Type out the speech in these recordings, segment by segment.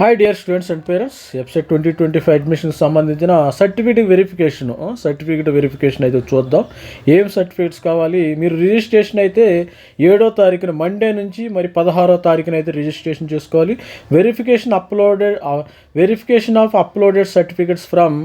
Hi dear students and parents website twenty twenty five admission సంబంధించిన certificate verification certificate verification అయితే చూద్దాం. ఏం certificates కావాలి? మీరు రిజిస్ట్రేషన్ అయితే ఏడో తారీఖున మండే నుంచి మరి పదహారో తారీఖున అయితే రిజిస్ట్రేషన్ చేసుకోవాలి. Verification uploaded verification of uploaded certificates from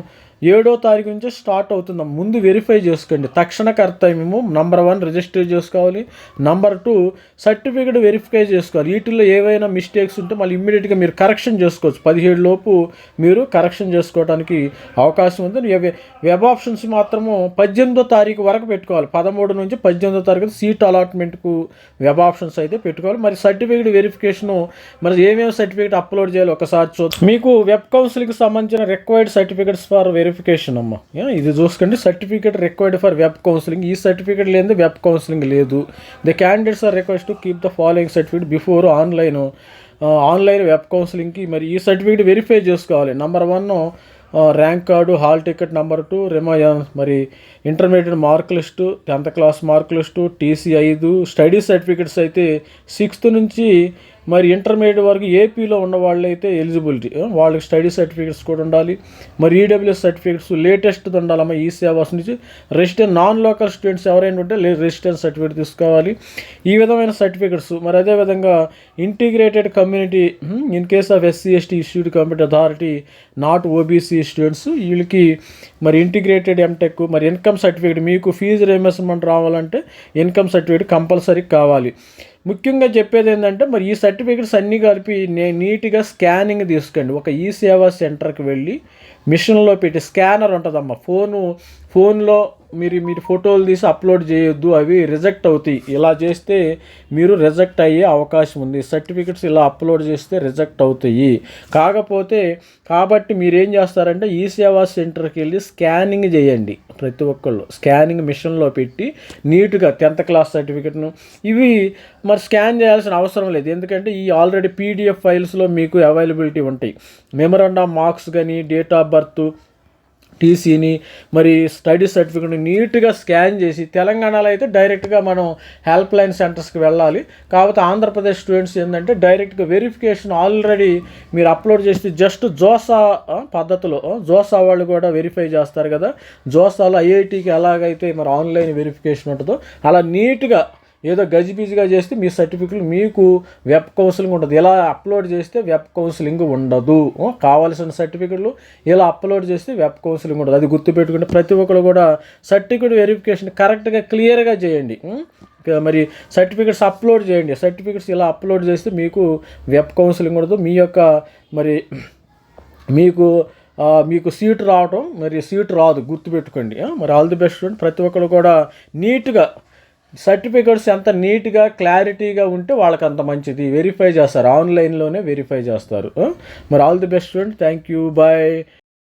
ఏడో తారీఖు నుంచి స్టార్ట్ అవుతుందాం. ముందు వెరిఫై చేసుకోండి. తక్షణ కర్తవ్యము. నంబర్ వన్ రిజిస్టర్ చేసుకోవాలి. నంబర్ టూ సర్టిఫికేట్ వెరిఫై చేసుకోవాలి. వీటిల్లో ఏవైనా మిస్టేక్స్ ఉంటే మళ్ళీ ఇమ్మీడియట్గా మీరు కరెక్షన్ చేసుకోవచ్చు. పదిహేడు లోపు మీరు కరెక్షన్ చేసుకోవడానికి అవకాశం ఉంది. వెబ్- వెబ్ ఆప్షన్స్ మాత్రము పద్దెనిమిదో తారీఖు వరకు పెట్టుకోవాలి. పదమూడు నుంచి పద్దెనిమిదో తారీఖు సీట్ అలాట్మెంట్కు వెబ్ ఆప్షన్స్ అయితే పెట్టుకోవాలి. మరి సర్టిఫికేట్ వెరిఫికేషను మరి ఏమేమి సర్టిఫికేట్ అప్లోడ్ చేయాలి ఒకసారి చూద్దాం. మీకు వెబ్ కౌన్సిల్కి సంబంధించిన రిక్వైర్డ్ సర్టిఫికేట్స్ ఫర్ వెరిఫికేషన్ అమ్మ. ఇది చూసుకోండి certificate required for web counselling ఈ సర్టిఫికేట్ లేదు వెబ్ కౌన్సిలింగ్ లేదు. The candidates are request to keep the following certificate before online online web కౌన్సిలింగ్కి మరి ఈ సర్టిఫికేట్ వెరిఫై చేసుకోవాలి. Number one rank card hall ticket number two రిమా మరి intermediate mark list tenth class mark list TC ఐదు study certificates అయితే sixth నుంచి మరి intermediate వరకు ఏపీలో ఉన్న వాళ్ళైతే ఎలిజిబిలిటీ వాళ్ళకి స్టడీ సర్టిఫికెట్స్ కూడా ఉండాలి. మరి ఈడబ్ల్యూఎస్ సర్టిఫికెట్స్ లేటెస్ట్ ఉండాలమ్మా ఈ సేవాస్ నుంచి. రెసిడెంట్ నాన్ లోకల్ స్టూడెంట్స్ ఎవరైనా ఉంటే రెసిడెన్స్ సర్టిఫికేట్ తీసుకోవాలి. ఈ విధమైన సర్టిఫికెట్స్ మరి అదేవిధంగా integrated community in case of SC ST issued community authority not OBC students వీళ్ళకి మరి ఇంటిగ్రేటెడ్ ఎంటెక్ మరి ఇన్కమ్ సర్టిఫికేట్ మీకు ఫీజు రియంబర్స్మెంట్ రావాలంటే ఇన్కమ్ సర్టిఫికేట్ కంపల్సరీ కావాలి. ముఖ్యంగా చెప్పేది ఏంటంటే మరి ఈ సర్టిఫికేట్స్ అన్నీ కలిపి నే నీట్గా స్కానింగ్ తీసుకోండి. ఒక ఈ సేవా సెంటర్కి వెళ్ళి మిషన్లో పెట్టి స్కానర్ ఉంటుందమ్మా. ఫోను ఫోన్లో మీరు మీరు ఫోటోలు తీసి అప్లోడ్ చేయొద్దు అవి రిజెక్ట్ అవుతాయి. ఇలా చేస్తే మీరు రిజెక్ట్ అయ్యే అవకాశం ఉంది. సర్టిఫికెట్స్ ఇలా అప్లోడ్ చేస్తే రిజెక్ట్ అవుతాయి. కాకపోతే కాబట్టి మీరు ఏం చేస్తారంటే ఈ సేవా సెంటర్కి వెళ్ళి స్కానింగ్ చేయండి. ప్రతి ఒక్కళ్ళు. స్కానింగ్ మిషన్లో పెట్టి నీట్గా టెన్త్ క్లాస్ సర్టిఫికెట్ను ఇవి మరి స్కాన్ చేయాల్సిన అవసరం లేదు. ఎందుకంటే ఈ ఆల్రెడీ పీడిఎఫ్ ఫైల్స్లో మీకు అవైలబిలిటీ ఉంటాయి. మెమరాండా మార్క్స్ కానీ డేట్ ఆఫ్ బర్త్ టీసీని మరి స్టడీ సర్టిఫికేట్ని నీట్గా స్కాన్ చేసి తెలంగాణలో అయితే డైరెక్ట్గా మనం హెల్ప్ లైన్ సెంటర్స్కి వెళ్ళాలి. కాకపోతే ఆంధ్రప్రదేశ్ స్టూడెంట్స్ ఏంటంటే డైరెక్ట్గా వెరిఫికేషన్ ఆల్రెడీ మీరు అప్లోడ్ చేస్తే జస్ట్ జోసా పద్ధతిలో జోసా వాళ్ళు కూడా వెరిఫై చేస్తారు కదా. జోసాలో ఐఐటికి ఎలాగైతే మరి ఆన్లైన్ వెరిఫికేషన్ ఉంటుందో అలా నీట్గా ఏదో గజిబిజిగా చేస్తే మీ సర్టిఫికెట్లు మీకు వెబ్ కౌన్సిలింగ్ ఉండదు ఇలా అప్లోడ్ చేస్తే వెబ్ కౌన్సిలింగ్ ఉండదు. కావాల్సిన సర్టిఫికెట్లు ఇలా అప్లోడ్ చేస్తే వెబ్ కౌన్సిలింగ్ ఉండదు. అది గుర్తుపెట్టుకుంటే ప్రతి ఒక్కరు కూడా సర్టిఫికెట్ వెరిఫికేషన్ కరెక్ట్గా క్లియర్గా చేయండి. మరి సర్టిఫికెట్స్ అప్లోడ్ చేయండి. సర్టిఫికెట్స్ ఇలా అప్లోడ్ చేస్తే మీకు వెబ్ కౌన్సిలింగ్ ఉండదు. మీ యొక్క మరి మీకు మీకు సీట్ రావటం మరి సీట్ రాదు. గుర్తుపెట్టుకోండి. మరి ఆల్ ది బెస్ట్ ప్రతి ఒక్కరు కూడా నీట్గా సర్టిఫికెట్స్ ఎంత నీట్గా క్లారిటీగా ఉంటే వాళ్ళకి అంత మంచిది. వెరిఫై చేస్తారు. ఆన్లైన్లోనే వెరిఫై చేస్తారు. మరి all the best student. Thank you bye